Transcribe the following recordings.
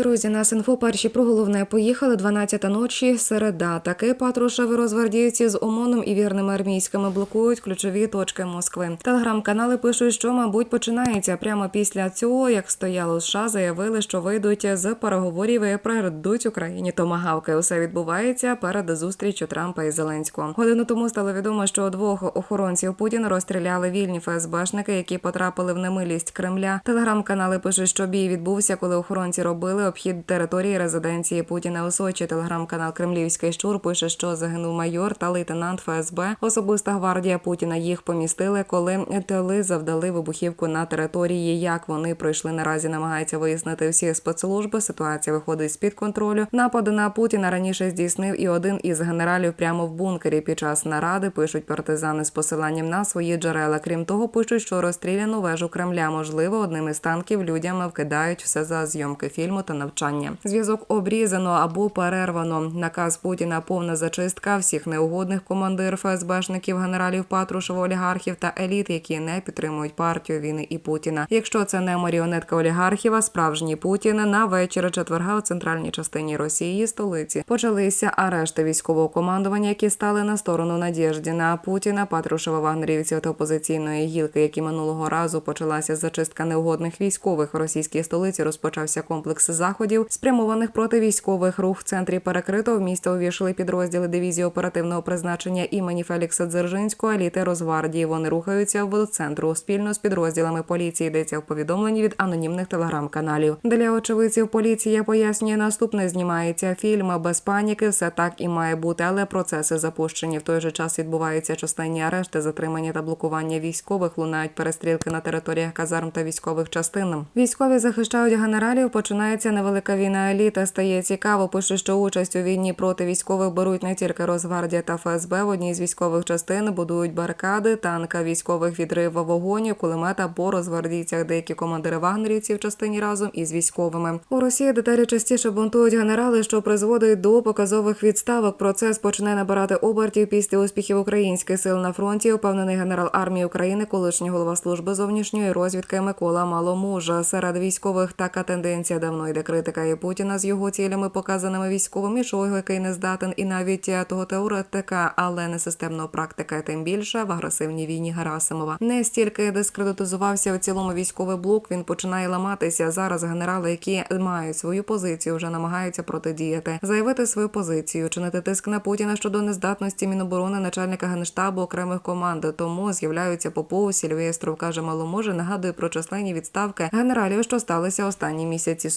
Друзі, нас інфо перші про головне поїхали 12 ночі. Середа таки Патрушеви розвардійці з ОМОНом і вірними армійськими блокують ключові точки Москви. Телеграм-канали пишуть, що мабуть починається прямо після цього, як стояло США, заявили, що вийдуть з переговорів і передадуть Україні томагавки. Усе відбувається перед зустрічю Трампа і Зеленського. Годину тому стало відомо, що двох охоронців Путіна розстріляли вільні ФСБшники, які потрапили в немилість Кремля. Телеграм-канали пишуть, що бій відбувся, коли охоронці робили обхід території резиденції Путіна у Сочі. Телеграм-канал Кремлівський щур пише, що загинув майор та лейтенант ФСБ. Особиста гвардія Путіна їх помістили, коли тили завдали вибухівку на території. Як вони пройшли наразі, намагаються вияснити всі спецслужби. Ситуація виходить з під контролю. Напади на Путіна раніше здійснив і один із генералів прямо в бункері. Під час наради пишуть партизани з посиланням на свої джерела. Крім того, пишуть, що розстріляну вежу Кремля можливо одним із танків людям вкидають все за зйомки фільму та навчання. Зв'язок обрізано або перервано. Наказ Путіна повна зачистка всіх неугодних командир ФСБшників, генералів Патрушева, олігархів та еліт, які не підтримують партію війни і Путіна. Якщо це не маріонетка олігархів, а справжній Путін на вечір четверга у центральній частині Росії, столиці, почалися арешти військового командування, які стали на сторону надіжді на Путіна, Патрушева, вагнерівців та опозиційної гілки, які минулого разу почалася зачистка неугодних військових в російській столиці. Розпочався комплекс заходів, спрямованих проти військових рух в центрі перекрито. В місто увійшли підрозділи дивізії оперативного призначення імені Фелікса Дзержинського, еліти Розвардії. Вони рухаються в центру спільно з підрозділами поліції. Йдеться в повідомленні від анонімних телеграм-каналів. Для очевидців поліція пояснює наступне: знімається фільм без паніки. Все так і має бути, але процеси запущені. В той же час відбуваються численні арешти, затримання та блокування військових. Лунають перестрілки на територіях казарм та військових частин. Військові захищають генералів. Починається невелика війна еліта. Стає цікаво. Пише, що участь у війні проти військових беруть не тільки Росгвардія та ФСБ. В одній з військових частин будують барикади, танка військових відрив вогонь, кулемета по розвардійцях. Деякі командири вагнерівців в частині разом із військовими. У Росії деталі частіше бунтують генерали, що призводить до показових відставок. Процес почне набирати обертів після успіхів українських сил на фронті. Упевнений генерал армії України, колишній голова служби зовнішньої розвідки Микола Маломужа. Серед військових така тенденція давно йде критика і Путіна з його цілями, показаними військовими, Шойгу, який не здатен, і навіть того теоретика, але не системного практика, тим більше в агресивній війні Герасимова. Не стільки дискредитизувався в цілому військовий блок. Він починає ламатися. Зараз генерали, які мають свою позицію, вже намагаються протидіяти, заявити свою позицію, чинити тиск на Путіна щодо нездатності міноборони, начальника генштабу окремих команд. Тому з'являються Попов, Сільвестров, каже Маломоже, нагадує про численні відставки генералів, що сталися останні місяці.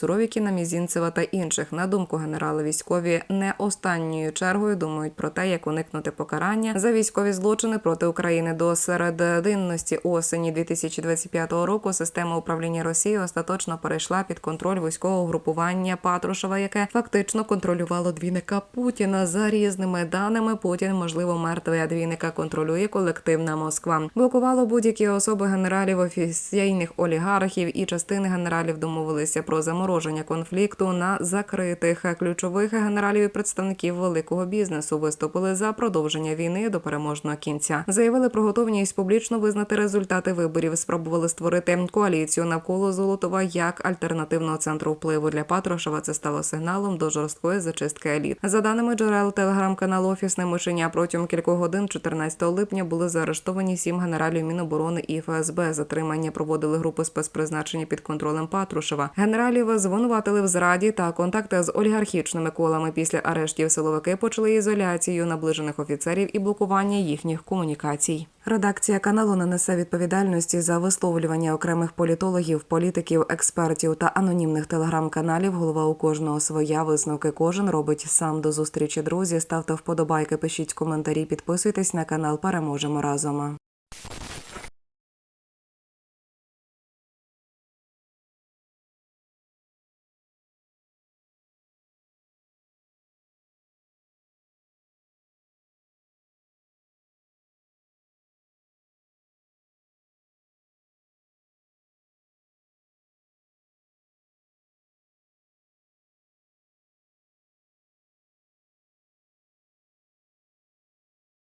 Суровікіна, Мізінцева та інших. На думку генерала, військові не останньою чергою думають про те, як уникнути покарання за військові злочини проти України до серединності осені 2025 року. Система управління Росії остаточно перейшла під контроль військового групування Патрушева, яке фактично контролювало двійника Путіна. За різними даними Путін, можливо, мертвий, а двійника контролює колективна Москва. Блокувало будь-які особи генералів, офіційних олігархів і частини генералів домовилися про замороження конфлікту на закритих ключових генералів і представників великого бізнесу. Виступили за продовження війни до переможного кінця. Заявили про готовність публічно визнати результати виборів. Спробували створити коаліцію навколо Золотова як альтернативного центру впливу для Патрушева. Це стало сигналом до жорсткої зачистки еліт. За даними джерел телеграм-каналу Офісне мишеня протягом кількох годин, 14 липня, були заарештовані сім генералів Міноборони і ФСБ. Затримання проводили групи спецпризначення під контролем Патрушева. Генералів звинуватили в зраді та контакти з олігархічними колами. Після арештів силовики почали ізоляцію наближених офіцерів і блокування їхніх комунікацій. Редакція каналу не несе відповідальності за висловлювання окремих політологів, політиків, експертів та анонімних телеграм-каналів. Голова у кожного своя висновки кожен робить сам до зустрічі. Друзі, ставте вподобайки, пишіть коментарі, підписуйтесь на канал. Переможемо разом.